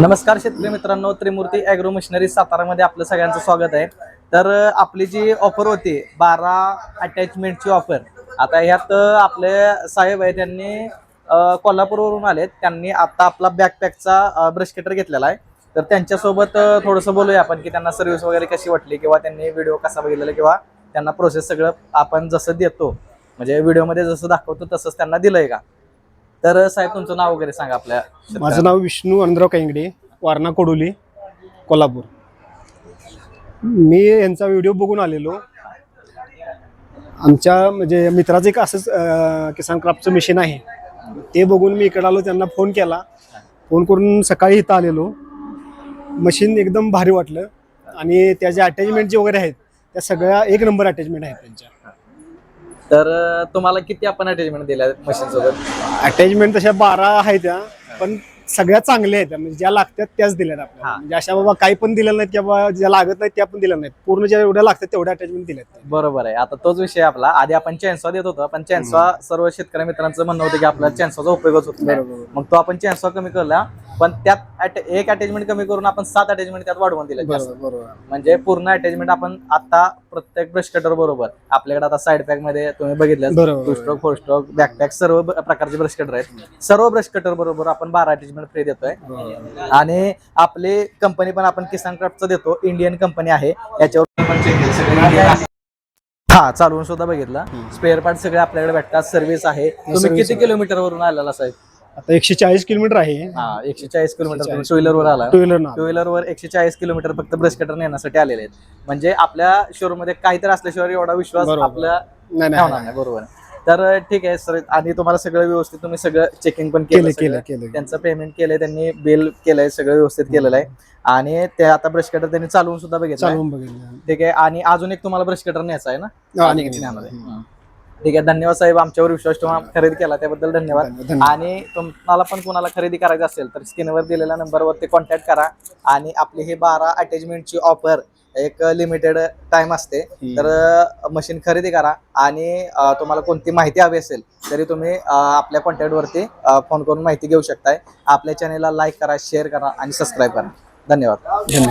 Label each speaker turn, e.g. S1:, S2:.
S1: नमस्कार शेतकरी मित्रांनो त्रिमूर्ती ॲग्रो मशिनरी सातारामध्ये आपलं सगळ्यांचं स्वागत आहे. तर आपली जी ऑफर होती बारा अटॅचमेंटची ऑफर आता ह्यात आपले साहेब आहे त्यांनी कोल्हापूरवरून आलेत. त्यांनी आता आपला बॅकपॅकचा ब्रश कटर घेतलेला आहे. तर त्यांच्यासोबत थोडंसं बोलूया आपण की त्यांना सर्व्हिस वगैरे कशी वाटली किंवा त्यांनी व्हिडिओ कसा बघितलेला किंवा त्यांना प्रोसेस सगळं आपण जसं देतो म्हणजे व्हिडिओमध्ये जसं दाखवतो तसंच त्यांना दिलंय का? तर साहेब तुमचं नाव वगैरे सांगा आपल्या
S2: माझं नाव विष्णू अनंतराव कांगडे वारणा कोडोली कोल्हापूर. मी यांचा व्हिडिओ बघून आलेलो. आमच्या म्हणजे मित्राचं एक असंच किसान क्राफ्टचं मशीन आहे. ते बघून मी इकडे आलो त्यांना फोन केला. फोन करून सकाळी इथं आलेलो. मशीन एकदम भारी वाटलं. आणि त्याचे अटॅचमेंट जे वगैरे आहेत त्या सगळ्या एक नंबर अटॅचमेंट आहेत त्यांच्या.
S1: तर तुम्हाला किती आपण अटॅचमेंट दिल्या मशीन सोबत?
S2: अटॅचमेंट तशा बारा आहेत त्या पण सगळ्या चांगल्या आहेत त्या. म्हणजे ज्या लागतात त्याच दिल्यात आपल्याला
S1: हा.
S2: म्हणजे अशा बाबा काही पण दिल्या नाहीत किंवा ज्या लागत नाहीत त्या पण दिल्या नाहीत. पूर्ण ज्या एवढ्या लागतात तेवढ्या अटॅचमेंट दिल्यात
S1: बरोबर आहे. आता तोच विषय आपला. आधी आपण चॅन्सवा देत होतो पण चॅन्सवा सर्व शेतकरी मित्रांचं म्हणणं होतं की आपल्याला चॅन्सवाचा उपयोगच होत नाही.
S2: बरोबर.
S1: मग तो आपण चॅन्सवा कमी केला पण त्यात एक अटॅचमेंट कमी करून आपण सात अटॅचमेंट त्यात वाढवून दिले म्हणजे पूर्ण अटॅचमेंट आपण आता प्रत्येक ब्रश कटर बरोबर. आपल्याकडे आता साईड पॅकमध्ये तुम्ही बघितलं. Two stroke four stroke back pack सर्व प्रकारचे ब्रश कटर आहेत. सर्व ब्रश कटर बरोबर आपण बारा अटॅचमेंट फ्री देतोय. आणि आपली कंपनी पण आपण किसान क्राफ्टचं देतो. इंडियन कंपनी आहे. याच्यावर. हा चालवून सुद्धा बघितला. स्पेअर पार्ट सगळे आपल्याकडे भेटतात. सर्व्हिस आहे. तुम्ही किती. किलोमीटर वरून आलेला साहेब?
S2: आता एकशे चाळीस किलोमीटर आहे.
S1: हा एकशे चाळीस किलोमीटर
S2: 140
S1: टू व्हीलर वर आला.
S2: टू व्हीलर
S1: टू व्हीलर वर एकशे चाळीस किलोमीटर फक्त ब्रश कटर नेण्यासाठी आलेले आहेत. म्हणजे आपल्या शोरूममध्ये काहीतरी असल्याशिवाय एवढा विश्वास
S2: नाही नाही.
S1: बरोबर. तर ठीक आहे सर. आणि तुम्हाला सगळं व्यवस्थित तुम्ही सगळं चेकिंग पण
S2: केलं
S1: केलं त्यांचं पेमेंट केलंय त्यांनी बिल केलंय सगळं व्यवस्थित केलेलं आहे. आणि ते आता ब्रश कटर त्यांनी चालवून सुद्धा बघितलं ठीक आहे. आणि अजून एक तुम्हाला ब्रश कटर न्यायचा आहे ना? ठीक आहे धन्यवाद साहेब आमच्यावर विश्वास ठेवून खरेदी केला त्याबद्दल धन्यवाद. आणि तुम्हाला पण कोणाला खरेदी करायची असेल तर स्क्रीनवर दिलेल्या नंबरवरती कॉन्टॅक्ट करा. आणि आपली ही बारा अटॅचमेंटची ऑफर एक लिमिटेड टाइम असते. तर मशीन खरेदी करा. आणि तुम्हाला कोणती माहिती हवी असेल तरी तुम्ही आपल्या कॉन्टॅक्टवरती फोन करून माहिती घेऊ शकताय. आपल्या चॅनेलला लाईक करा शेअर करा आणि सबस्क्राईब करा. धन्यवाद.
S2: धन्यवाद.